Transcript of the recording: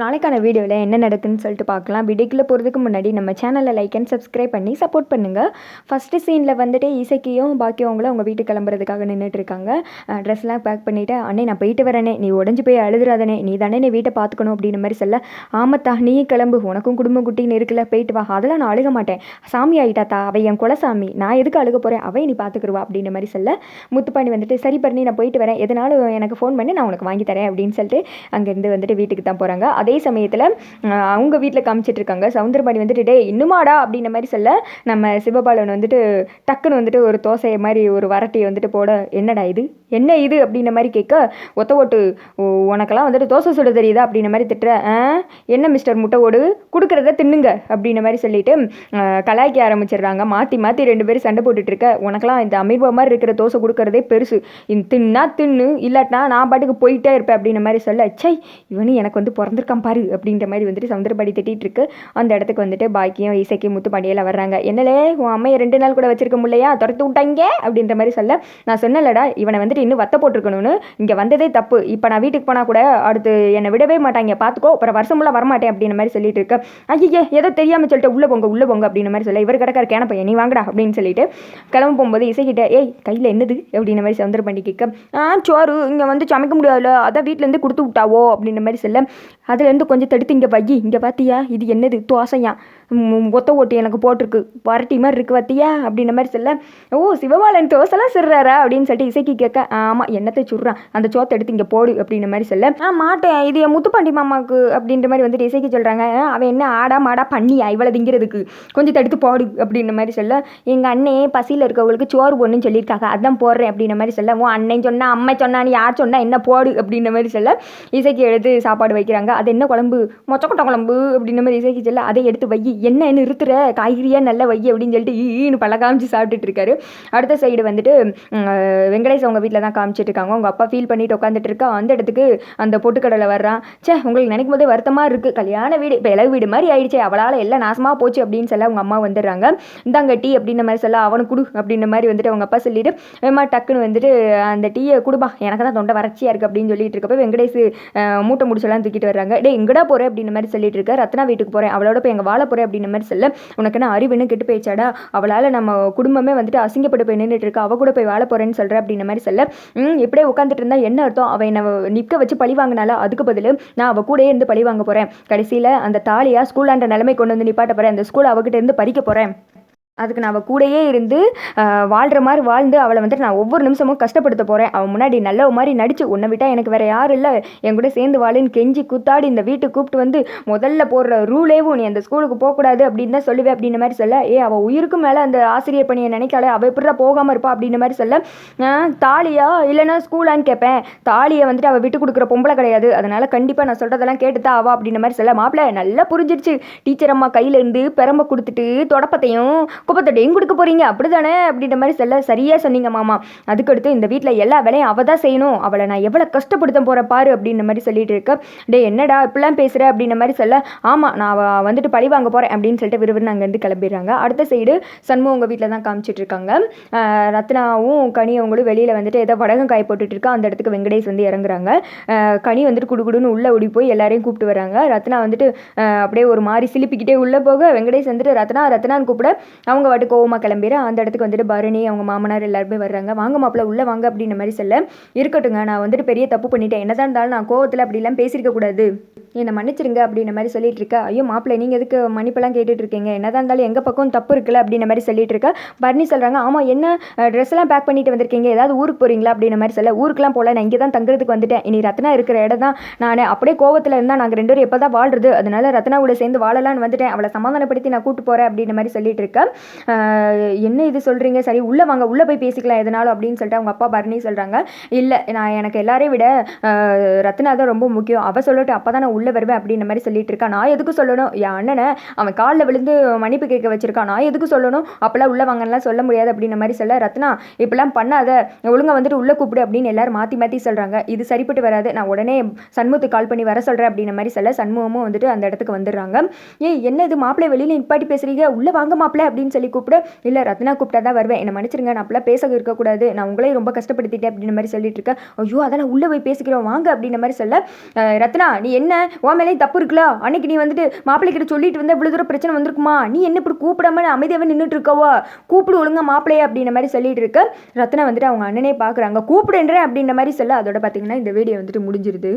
நாளைக்கான வீடியோவில் என்ன நடக்குன்னு சொல்லிட்டு பார்க்கலாம். வீடியோக்குள்ளே போகிறதுக்கு முன்னாடி நம்ம சேனலை லைக் அண்ட் சப்ஸ்கிரைப் பண்ணி சப்போர்ட் பண்ணுங்கள் ஃபஸ்ட்டு சீனில் வந்துட்டு இசைக்கியும் பாக்கியவங்களும் அவங்க வீட்டுக்கு கிளம்புறதுக்காக நின்றுட்டு இருக்காங்க. ட்ரெஸ்லாம் பேக் பண்ணிவிட்டு அண்ணே நான் போயிட்டு வரேனே. நீ உடஞ்சி போய் அழுதுறாதனே. நீ தானே நீ வீட்டை பார்த்துக்கணும் அப்படின்ற மாதிரி சொல்ல ஆமாத்தா நீ கிளம்பு. உனக்கும் குடும்பம் குட்டின்னு இருக்குல்ல. போயிட்டு வா. அதெல்லாம் நான் அழுக மாட்டேன். சாமி ஆயிட்டாத்தா அவள் என் குலசாமி. நான் எதுக்கு அழுக போகிறேன் அவை நீ பார்த்துக்குருவா அப்படின்ற மாதிரி சொல்ல முத்துப்பாண்டி வந்துட்டு சரி பண்ணி நான் போயிட்டு வரேன். எதனாலும் எனக்கு ஃபோன் பண்ணி. நான் உனக்கு வாங்கி தரேன் அப்படின்னு சொல்லிட்டு அங்கேருந்து வந்துட்டு வீட்டுக்கு தான் போகிறாங்க அதே சமயத்தில் அவங்க வீட்டில் காமிச்சிட்ருக்காங்க சவுந்தரபாணி வந்துட்டு டே இன்னுமாடா? அப்படின்ற மாதிரி சொல்ல நம்ம சிவபாலன் வந்துட்டு டக்குன்னு வந்துட்டு ஒரு தோசையை மாதிரி ஒரு வரட்டியை வந்துட்டு போட என்னடா இது? என்ன இது? அப்படின்ற மாதிரி கேட்க ஒத்த ஓட்டு உனக்கெல்லாம் வந்துட்டு தோசை சுட தெரியுதா? அப்படின்ற மாதிரி திட்டுற என்ன மிஸ்டர் முட்டை ஓடு? கொடுக்குறத தின்னுங்க. அப்படின்ற மாதிரி சொல்லிட்டு கலாய்க்க ஆரம்பிச்சிடுறாங்க. மாற்றி மாற்றி ரெண்டு பேரும் சண்டை போட்டுட்ருக்க உனக்கெல்லாம் இந்த அமீபா மாதிரி இருக்கிற தோசை கொடுக்கறதே பெருசு. தின்னா தின்னு இல்லாட்டினா நான் பாட்டுக்கு போயிட்டே இருப்பேன். அப்படின்ற மாதிரி சொல்ல சை இவனு எனக்கு வந்து பிறந்திருக்கான் பாரு அப்படின்ற மாதிரி வந்துட்டு சவுந்தரபாடி திட்டிகிட்டு இருக்கு. அந்த இடத்துக்கு வந்துட்டு பாக்கியம் முத்து முத்துப்பாண்டியெல்லாம் வர்றாங்க. என்னலே உன் அம்மையை ரெண்டு நாள் கூட வச்சிருக்க முடியலையா? துரத்து விட்டாங்க அப்படின்ற மாதிரி சொல்ல நான் சொன்னலடா இவனை வந்துட்டு இன்னும் வத்த போட்டிருக்கணும்னு. இங்கே வந்ததே தப்பு. இப்போ நான் வீட்டுக்கு போனால் கூட அடுத்து என்னை விடவே மாட்டாங்க. பார்த்துக்கோ அப்புறம் வருஷமுள்ள வரமாட்டேன் அப்படின்ற மாதிரி சொல்லிட்டு இருக்கேன் ஐயே ஏதோ தெரியாமல் சொல்லிட்டு உள்ளே போங்க உள்ளே போங்க அப்படின்ற மாதிரி சொல்ல இவர் கிடக்கார கேன பையன் நீ வாங்கடா அப்படின்னு சொல்லிட்டு கிளம்ப போகும்போது இசைக்கிட்ட ஏய் கையில் என்னது? அப்படின்ற மாதிரி சவுந்தரபாண்டி கேட்க ஆ சோறு இங்கே வந்து சமைக்க முடியாதுல்ல அதான் வீட்டிலேருந்து கொடுத்து விட்டாவோ? அப்படின்ற மாதிரி சொல்ல அதுலேருந்து கொஞ்சம் தடுத்து இங்கே வையி. இங்கே பார்த்தியா இது என்னது? தோசையா ஒத்த ஓட்டு எனக்கு போட்டிருக்கு. வரட்டி மாதிரி இருக்கு பார்த்தியா அப்படின்ற மாதிரி சொல்ல ஓ சிவபாலன் தோசைலாம் சிடுறாரா அப்படின்னு சொல்லிட்டு இசைக்கு கேட்க ஆமாம் என்னத்தை சுடுறான் அந்த சோத்தை எடுத்து இங்கே போடு அப்படின்ற மாதிரி சொல்ல ஆ மாட்டேன். இது என் முத்துப்பாண்டி மாமாவுக்கு அப்படின்ற மாதிரி வந்துட்டு இசைக்கு சொல்கிறாங்க அவன் என்ன ஆடா மாடா பண்ணியா இவ்வளோ திங்கிறதுக்கு? கொஞ்சம் தடுத்து போடு அப்படின்ற மாதிரி சொல்ல எங்கள் அண்ணே பசியில் இருக்கவங்களுக்கு சோறு போடணும்னு சொல்லியிருக்காங்க. அதான் போடுறேன் அப்படின்ற மாதிரி சொல்ல உன் அண்ணன் சொன்னால் அம்மா சொன்னான்னு யார் சொன்னால் என்ன போடு அப்படின்ற மாதிரி சொல்ல இசைக்கு எடுத்து சாப்பாடு வைக்கிறாங்க. அது என்ன குழம்பு? மொச்சக்கொட்டை குழம்பு அப்படின்ன மாதிரி இசைக்கு அதை எடுத்து வை என்ன இருத்துற காய்கறியாக நல்லா வை அப்படின்னு சொல்லிட்டு ஈன்னு பல காமிச்சு சாப்பிட்டுட்டு இருக்காரு. அடுத்த சைடு வந்துட்டு வெங்கடேஷ் அவங்க வீட்டில் தான் காமிச்சிட்டு இருக்காங்க. அவங்க அப்பா ஃபீல் பண்ணிட்டு உட்காந்துட்டு இருக்கா. அந்த இடத்துக்கு அந்த பொட்டுக்கடலை வர்றான். ச்சே உங்களுக்கு நினைக்கும் போதே வருத்தமாக இருக்குது கல்யாண வீடு இப்போ இலவு வீடு மாதிரி ஆயிடுச்சு. அவளால் எல்லாம் நாசமாக போச்சு அப்படின்னு சொல்ல அவங்க அம்மா வந்துடுறாங்க. இந்தாங்க டீ அப்படின்ற மாதிரி சொல்ல அவனுக்கு கொடு அப்படின்ற மாதிரி வந்துட்டு அவங்க அப்பா சொல்லிட்டு வேமா டக்குன்னு வந்துட்டு அந்த டீயை கொடுப்பா எனக்கு தான் தொண்டை வறட்சியாக இருக்குது அப்படின்னு சொல்லிட்டு இருக்கப்ப வெங்கடேஷ் மூட்டை முடிச்செல்லாம் தூக்கிட்டு வர்றாங்க. டே எங்கடா போகிறேன் அப்படின்ற மாதிரி சொல்லிட்டு இருக்க ரத்னா வீட்டுக்கு போகிறேன் அவளோட போய் எங்கள் வாழ போகிறேன் அப்படின்ற மாதிரி சொல்ல உனக்கு என்ன அறிவுன்னு கெட்டு போயிச்சாடா அவளால் நம்ம குடும்பமே வந்துட்டு அசிங்கப்பட்டு போய் நின்றுட்டு இருக்கா? அவ கூட போய் வாழ போகிறேன்னு சொல்கிற அப்படின்ற மாதிரி சொல்ல இப்படியே உட்காந்துட்டு இருந்தா என்ன அர்த்தம்? அவள் என்னை நிற்க வச்சு பழி வாங்கினால அதுக்கு பதில் நான் அவள் கூடயே இருந்து பழி வாங்க போகிறேன் கடைசியில் அந்த தாலியா ஸ்கூலாண்ட நிலைமை கொண்டு வந்து நிப்பாட்ட போகிறேன் அந்த ஸ்கூல் அவகிட்ட இருந்து பறிக்க போகிறேன் அதுக்கு நான் அவள் கூடயே இருந்து வாழ்கிற மாதிரி வாழ்ந்து அவளை வந்துட்டு நான் ஒவ்வொரு நிமிஷமும் கஷ்டப்படுத்த போகிறேன் அவன் முன்னாடி நல்ல மாதிரி நடிச்சு உன்னை விட்டால் எனக்கு வேறு யாரும் இல்லை. என் கூட சேர்ந்து வாழுன்னு கெஞ்சி கூத்தாடி இந்த வீட்டுக்கு கூப்பிட்டு வந்து முதல்ல போடுற ரூலேவும் நீ அந்த ஸ்கூலுக்கு போகக்கூடாது அப்படின்னு தான் சொல்லுவேன் அப்படின்ற மாதிரி சொல்ல. ஏ அவள் உயிருக்கு மேலே அந்த ஆசிரியர் பணியை நினைக்காளே அவள் எப்படிடா போகாமல் இருப்பா? அப்படின்ற மாதிரி சொல்ல. தாலியா? இல்லைன்னா ஸ்கூலான்னு கேட்பேன் தாலியை வந்துட்டு அவள் விட்டு கொடுக்குற பொம்பளை கிடையாது. அதனால் கண்டிப்பாக நான் சொல்கிறதெல்லாம் கேட்டுத்தா அவள் அப்படின்ற மாதிரி சொல்ல. மாப்பிள்ளை நல்லா புரிஞ்சிருச்சு. டீச்சர் அம்மா கையிலேருந்து பெரம்ப கொடுத்துட்டு தொடப்பத்தையும் குப்பத்தட்டையும் கொடுக்க போறீங்க? அப்படிதானே அப்படின்ற மாதிரி செல்ல சரியா சொன்னீங்க மாமா. அதுக்கடுத்து இந்த வீட்டில் எல்லா வேலையும் அவள் தான் செய்யணும். அவளை நான் எவ்வளோ கஷ்டப்படுத்த போற பாரு அப்படின்ற மாதிரி சொல்லிட்டு இருக்க. டே என்னடா இப்படிலாம் பேசுற? அப்படின்ற மாதிரி சொல்ல ஆமாம் நான் அவள் வந்துட்டு பழி வாங்க போறேன் அப்படின்னு சொல்லிட்டு விறுவிறுன்னு அங்கேருந்து கிளம்பிடுறாங்க. அடுத்த சைடு சண்முகம் உங்கள் வீட்டில் தான் காமிச்சிட்டு இருக்காங்க. ரத்னாவும் கனி அவங்களும் வெளியில் வந்துட்டு ஏதோ வடகம் காய போட்டுட்டு இருக்கா. அந்த இடத்துக்கு வெங்கடேஷ் வந்து இறங்குறாங்க. கனி வந்துட்டு குடுகுடுன்னு உள்ளே ஓடி போய் எல்லாரையும் கூப்பிட்டு வராங்க. ரத்னா வந்துட்டு அப்படியே ஒரு மாதிரி சிலிப்பிக்கிட்டே உள்ளே போக வெங்கடேஷ் வந்துட்டு ரத்னா ரத்னான்னு கூப்பிட அவங்க அவங்க வாட்டு கோவமாக கிளம்பிட அந்த இடத்துக்கு வந்துட்டு பரணி அவங்க மாமனார் எல்லாருமே வர்றாங்க. வாங்க மாப்பிள்ள உள்ளே வாங்க அப்படின்ற மாதிரி சொல்ல இருக்கட்டுங்க நான் வந்துட்டு பெரிய தப்பு பண்ணிட்டேன். என்னதான் இருந்தாலும் நான் கோவத்தில் அப்படிலாம் பேசியிருக்க கூடாது. என்னை மன்னிச்சிருங்க அப்படின்ற மாதிரி சொல்லிட்டு இருக்கா. ஐயோ மாப்பிள்ளை நீங்கள் எதுக்கு மன்னிப்பெல்லாம் கேட்டுட்டு இருக்கீங்க? என்னதான் இருந்தாலும் எங்கள் பக்கம் தப்பு இருக்குல்ல அப்படின்ற மாதிரி சொல்லிட்டு இருக்கா. பரணி சொல்கிறாங்க ஆமாம் என்ன ட்ரெஸ் எல்லாம் பேக் பண்ணிட்டு வந்திருக்கீங்க? ஏதாவது ஊருக்கு போறீங்களா அப்படின்ற மாதிரி சொல்ல ஊருக்குலாம் போகல நான் இங்கே தான் தங்குறதுக்கு வந்துட்டேன். இனி ரத்னா இருக்கிற இடம் தான் நான். அப்படியே கோவத்தில் இருந்தால் நாங்கள் ரெண்டு பேரும் எப்போ தான் வாழ்றது? அதனால ரத்னா கூட சேர்ந்து வாழலாம்னு வந்துட்டேன். அவளை சமாதானப்படுத்தி நான் கூட்டு போகிறேன் அப்படின்ற மாதிரி சொல்லிட்டு இருக்கேன் என்ன இது சொல்கிறீங்க சரி உள்ளே வாங்க உள்ளே போய் பேசிக்கலாம் எதனாலும் அப்படின்னு சொல்லிட்டு அவங்க அப்பா பரணி சொல்கிறாங்க இல்லை நான் எனக்கு எல்லாரையும் விட ரத்னா தான் ரொம்ப முக்கியம். அவள் சொல்லட்டு அப்போ தான் நான் உள்ளே வருவேன் அப்படின்ற மாதிரி சொல்லிட்டு இருக்கா. நான் எதுக்கு சொல்லணும்? என் அண்ணனை அவன் காலில் விழுந்து மன்னிப்பு கேட்க வச்சிருக்கான். நான் எதுக்கு சொல்லணும்? அப்போல்லாம் உள்ளே வாங்கலாம் சொல்ல முடியாது அப்படின்ற மாதிரி சொல்ல ரத்னா இப்பெல்லாம் பண்ணாத. ஒழுங்கா வந்துட்டு உள்ளே கூப்பிடு அப்படின்னு எல்லாரும் மாற்றி மாற்றி சொல்கிறாங்க இது சரிப்பட்டு வராது. நான் உடனே சண்முகத்துக்கு கால் பண்ணி வர சொல்கிறேன் அப்படின்ற மாதிரி சொல்ல சண்முகமும் வந்துட்டு அந்த இடத்துக்கு வந்துடுறாங்க. ஏய் என்ன இது? மாப்பிள்ளை வெளியில் நிப்பாட்டி பேசுகிறீங்க உள்ளே வாங்க மாப்பிள்ளை அப்படின்னு சொல்லி கூப்பிடு. இல்லை ரத்னா கூப்பிட்டா தான் வருவேன். என்னை மன்னிச்சிருங்க. நான் அப்பெல்லாம் பேச இருக்கக்கூடாது. நான் உங்களே ரொம்ப கஷ்டப்படுத்திட்டேன் அப்படின்ற மாதிரி சொல்லிட்டு இருக்கேன் ஐயோ அதெல்லாம் உள்ளே போய் பேசிக்கிறோம். வாங்க அப்படின்ற மாதிரி சொல்ல. ரத்னா நீ என்ன? உன் மேலே தப்பு இருக்குல்ல? அன்னைக்கு நீ வந்துட்டு மாப்பிள்ளை கிட்ட சொல்லிட்டு வந்து இவ்வளோ தூரம் பிரச்சனை வந்திருக்குமா? நீ என்ன இப்படி கூப்பிடாம அமைதியாகவே நின்றுட்டு இருக்கவோ? கூப்பிடு ஒழுங்கா மாப்பிள்ளையே அப்படின்ற மாதிரி சொல்லிட்டு இருக்க. ரத்னா வந்துட்டு அவங்க அண்ணனே பார்க்குறாங்க கூப்பிடுன்றேன் அப்படின்ற மாதிரி சொல்ல. அதோட பார்த்தீங்கன்னா இந்த வீடியோ வந்துட்டு முடிஞ்சிருது.